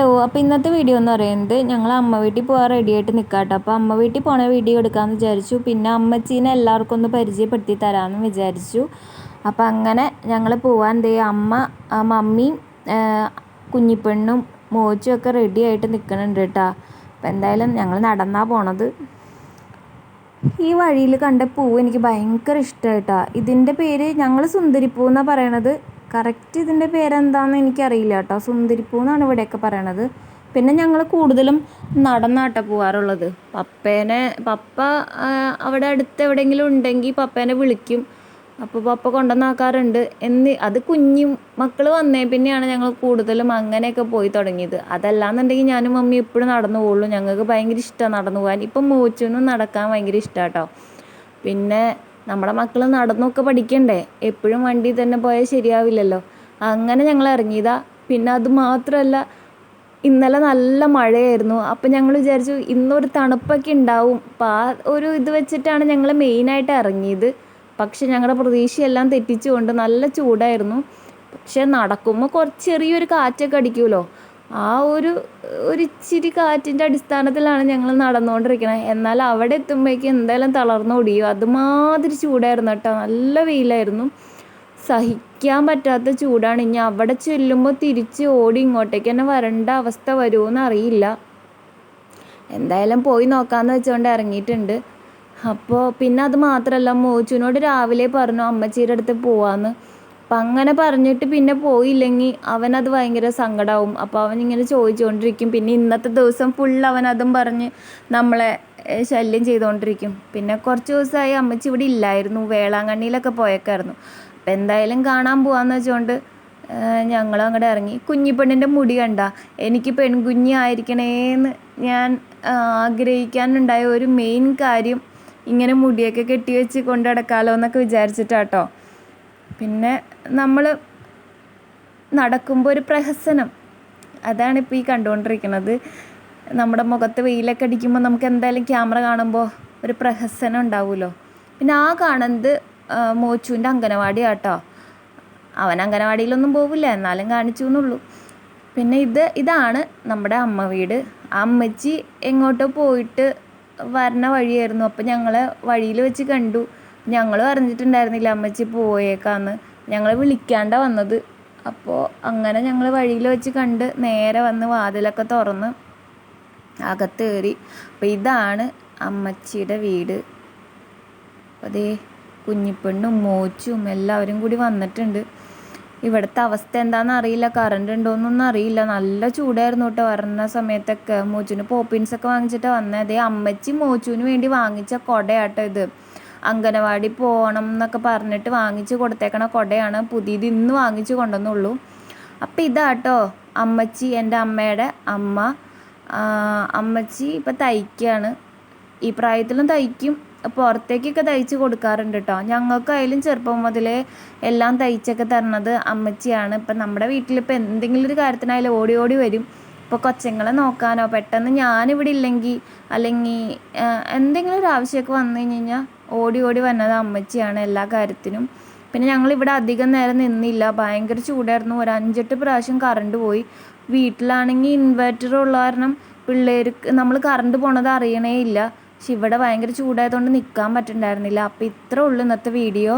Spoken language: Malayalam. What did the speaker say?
ഹലോ അപ്പോൾ ഇന്നത്തെ വീഡിയോ എന്ന് പറയുന്നത് ഞങ്ങൾ അമ്മ വീട്ടിൽ പോകാൻ റെഡി ആയിട്ട് നിൽക്കാം കേട്ടോ അപ്പോൾ അമ്മ വീട്ടിൽ പോണ വീഡിയോ എടുക്കാമെന്ന് വിചാരിച്ചു. പിന്നെ അമ്മച്ചീനെ എല്ലാവർക്കും ഒന്ന് പരിചയപ്പെടുത്തി തരാമെന്ന് വിചാരിച്ചു. അപ്പോൾ അങ്ങനെ ഞങ്ങൾ പോവാൻ ദേ അമ്മ മമ്മിയും കുഞ്ഞിപ്പെണ്ണും മോച്ചും ഒക്കെ റെഡി ആയിട്ട് നിൽക്കണുണ്ട് കേട്ടോ അപ്പോൾ എന്തായാലും ഞങ്ങൾ നടന്നാ പോണത്. ഈ വഴിയിൽ കണ്ട പൂവ് എനിക്ക് ഭയങ്കര ഇഷ്ടമായിട്ടാ ഇതിന്റെ പേര് ഞങ്ങൾ സുന്ദരിപ്പൂ എന്നാണ് പറയണത്. കറക്റ്റ് ഇതിന്റെ പേരെന്താണെന്ന് എനിക്കറിയില്ല കേട്ടോ. സുന്ദരിപ്പൂ എന്നാണ് ഇവിടെയൊക്കെ പറയണത്. പിന്നെ ഞങ്ങൾ കൂടുതലും നടന്നാട്ട പോവാറുള്ളത്. പപ്പേനെ പപ്പ അവിടെ അടുത്ത് എവിടെയെങ്കിലും ഉണ്ടെങ്കിൽ പപ്പേനെ വിളിക്കും. അപ്പോൾ പപ്പ കൊണ്ടുവന്നാക്കാറുണ്ട് എന്ന് അത് കുഞ്ഞു മക്കൾ വന്നേ പിന്നെയാണ് ഞങ്ങൾ കൂടുതലും അങ്ങനെയൊക്കെ പോയി തുടങ്ങിയത്. അതല്ലാന്നുണ്ടെങ്കിൽ ഞാനും മമ്മി എപ്പോഴും നടന്നു പോകുള്ളൂ ഞങ്ങൾക്ക് ഭയങ്കര ഇഷ്ടമാണ് നടന്നു പോകാൻ ഇപ്പം മോച്ചൊന്നും നടക്കാൻ ഭയങ്കര ഇഷ്ടമാട്ടോ പിന്നെ നമ്മുടെ മക്കൾ നടന്നൊക്കെ പഠിക്കണ്ടേ? എപ്പോഴും വണ്ടി തന്നെ പോയാൽ ശരിയാവില്ലല്ലോ. അങ്ങനെ ഞങ്ങൾ ഇറങ്ങിയതാ. പിന്നെ അത് മാത്രമല്ല ഇന്നലെ നല്ല മഴയായിരുന്നു. അപ്പം ഞങ്ങൾ വിചാരിച്ചു ഇന്നൊരു തണുപ്പൊക്കെ ഉണ്ടാവും. അപ്പം ആ ഒരു ഇത് വെച്ചിട്ടാണ് ഞങ്ങൾ മെയിനായിട്ട് ഇറങ്ങിയത്. പക്ഷെ ഞങ്ങളുടെ പ്രതീക്ഷയെല്ലാം തെറ്റിച്ചുകൊണ്ട് നല്ല ചൂടായിരുന്നു. പക്ഷെ നടക്കുമ്പോൾ കുറച്ച് ചെറിയൊരു കാറ്റൊക്കെ അടിക്കുമല്ലോ? ആ ഒരു ഒരു ഇച്ചിരി കാറ്റിന്റെ അടിസ്ഥാനത്തിലാണ് ഞങ്ങൾ നടന്നുകൊണ്ടിരിക്കുന്നത് എന്നാൽ അവിടെ എത്തുമ്പോഴേക്കും എന്തായാലും തളർന്നു ഓടിയോ അതുമാതിരി ചൂടായിരുന്നു കേട്ടോ. നല്ല വെയിലായിരുന്നു. സഹിക്കാൻ പറ്റാത്ത ചൂടാണ്. ഇനി അവിടെ ചെല്ലുമ്പോൾ തിരിച്ച് ഓടി ഇങ്ങോട്ടേക്ക് തന്നെ വരേണ്ട അവസ്ഥ വരുമോയെന്ന് അറിയില്ല. എന്തായാലും പോയി നോക്കാമെന്ന് വെച്ചുകൊണ്ട് ഇറങ്ങിയിട്ടുണ്ട്. അപ്പോൾ പിന്നെ അത് മാത്രമല്ല മോച്ചുനോട് രാവിലെ പറഞ്ഞു അമ്മച്ചീരുടെ അടുത്ത് പോവാന്ന്. അപ്പം അങ്ങനെ പറഞ്ഞിട്ട് പിന്നെ പോയില്ലെങ്കിൽ അവനത് ഭയങ്കര സങ്കടമാവും അപ്പോൾ അവൻ ഇങ്ങനെ ചോദിച്ചുകൊണ്ടിരിക്കും പിന്നെ ഇന്നത്തെ ദിവസം ഫുൾ അവൻ അതും പറഞ്ഞ് നമ്മളെ ശല്യം ചെയ്തുകൊണ്ടിരിക്കും പിന്നെ കുറച്ച് ദിവസമായി അമ്മച്ചി ഇവിടെ ഇല്ലായിരുന്നു. വേളാങ്കണ്ണിയിലൊക്കെ പോയേക്കായിരുന്നു. അപ്പം എന്തായാലും കാണാൻ പോവാന്ന് വെച്ചുകൊണ്ട് ഞങ്ങൾ അങ്ങോട്ട് ഇറങ്ങി. കുഞ്ഞിപ്പെണ്ണിന്റെ മുടി കണ്ട? എനിക്ക് പെൺകുഞ്ഞി ആയിരിക്കണേന്ന് ഞാൻ ആഗ്രഹിക്കാനുണ്ടായ ഒരു മെയിൻ കാര്യം ഇങ്ങനെ മുടിയൊക്കെ കെട്ടി വെച്ച് കൊണ്ടു നടക്കാമല്ലോ എന്നൊക്കെ വിചാരിച്ചിട്ടാട്ടോ. പിന്നെ നമ്മൾ നടക്കുമ്പോൾ ഒരു പ്രഹസനം. അതാണ് ഇപ്പോൾ ഈ കണ്ടുകൊണ്ടിരിക്കുന്നത് നമ്മുടെ മുഖത്ത് വെയിലൊക്കെ അടിക്കുമ്പോൾ നമുക്ക് എന്തായാലും ക്യാമറ കാണുമ്പോൾ ഒരു പ്രഹസനം ഉണ്ടാവുമല്ലോ പിന്നെ ആ കാണുന്നത് മോച്ചുവിന്റെ അംഗനവാടി ആട്ടോ അവൻ അംഗനവാടിയിലൊന്നും പോവില്ല എന്നാലും കാണിച്ചു എന്നുള്ളൂ പിന്നെ ഇത് ഇതാണ് നമ്മുടെ അമ്മ വീട്. അമ്മച്ചി എങ്ങോട്ടോ പോയിട്ട് വരണ വഴിയായിരുന്നു. അപ്പം ഞങ്ങളെ വഴിയിൽ വെച്ച് കണ്ടു. ഞങ്ങൾ അറിഞ്ഞിട്ടുണ്ടായിരുന്നില്ല അമ്മച്ചി പോയേക്കാന്ന്. ഞങ്ങൾ വിളിക്കാണ്ട വന്നത്. അപ്പോൾ അങ്ങനെ ഞങ്ങൾ വഴിയിൽ വെച്ച് കണ്ട് നേരെ വന്ന് വാതിലൊക്കെ തുറന്ന് അകത്ത് കയറി അപ്പോൾ ഇതാണ് അമ്മച്ചിയുടെ വീട്. അതേ കുഞ്ഞിപ്പെണ്ണും മോച്ചും എല്ലാവരും കൂടി വന്നിട്ടുണ്ട്. ഇവിടുത്തെ അവസ്ഥ എന്താണെന്ന് അറിയില്ല. കറണ്ട് ഉണ്ടോയെന്നൊന്നും അറിയില്ല. നല്ല ചൂടായിരുന്നു കേട്ടോ. വരുന്ന സമയത്തൊക്കെ. മോച്ചുവിന് പോപ്പിൻസൊക്കെ വാങ്ങിച്ചിട്ടാണ് വന്നത് അതേ അമ്മച്ചി മോച്ചുവിന് വേണ്ടി വാങ്ങിച്ച കൊടയാട്ടോ ഇത്. അംഗനവാടി പോകണം എന്നൊക്കെ പറഞ്ഞിട്ട് വാങ്ങിച്ച് കൊടുത്തേക്കണ കൊടയാണ്. പുതിയത് ഇന്ന് വാങ്ങിച്ച് കൊണ്ടുവന്നുള്ളൂ. അപ്പം ഇതാട്ടോ. അമ്മച്ചി എന്റെ അമ്മയുടെ അമ്മ. അമ്മച്ചി ഇപ്പം തയ്ക്കുകയാണ് ഈ പ്രായത്തിലും തയ്ക്കും. പുറത്തേക്കൊക്കെ തയ്ച്ച് കൊടുക്കാറുണ്ട് കേട്ടോ ഞങ്ങൾക്കായാലും ചെറുപ്പം മുതലേ എല്ലാം തയ്ച്ചൊക്കെ തരണത് അമ്മച്ചിയാണ്. ഇപ്പം നമ്മുടെ വീട്ടിലിപ്പോൾ എന്തെങ്കിലും ഒരു കാര്യത്തിനായാലും ഓടി ഓടി വരും. ഇപ്പോൾ കൊച്ചങ്ങളെ നോക്കാനോ പെട്ടെന്ന് ഞാനിവിടെ ഇല്ലെങ്കിൽ അല്ലെങ്കിൽ എന്തെങ്കിലും ഒരു ആവശ്യമൊക്കെ വന്നു കഴിഞ്ഞ് കഴിഞ്ഞാൽ ഓടി ഓടി വന്നത് അമ്മച്ചിയാണ് എല്ലാ കാര്യത്തിനും. പിന്നെ ഞങ്ങൾ ഇവിടെ അധികം നേരം നിന്നില്ല. ഭയങ്കര ചൂടായിരുന്നു. ഒരു അഞ്ചെട്ട് പ്രാവശ്യം കറണ്ട് പോയി. വീട്ടിലാണെങ്കിൽ ഇൻവെർട്ടർ ഉള്ള കാരണം പിള്ളേർക്ക് നമ്മൾ കറണ്ട് പോണത് അറിയണേ ഇല്ല പക്ഷെ ഇവിടെ ഭയങ്കര ചൂടായതുകൊണ്ട് നിൽക്കാൻ പറ്റുന്നുണ്ടായിരുന്നില്ല അപ്പോൾ ഇത്രേ ഉള്ളൂ ഇന്നത്തെ വീഡിയോ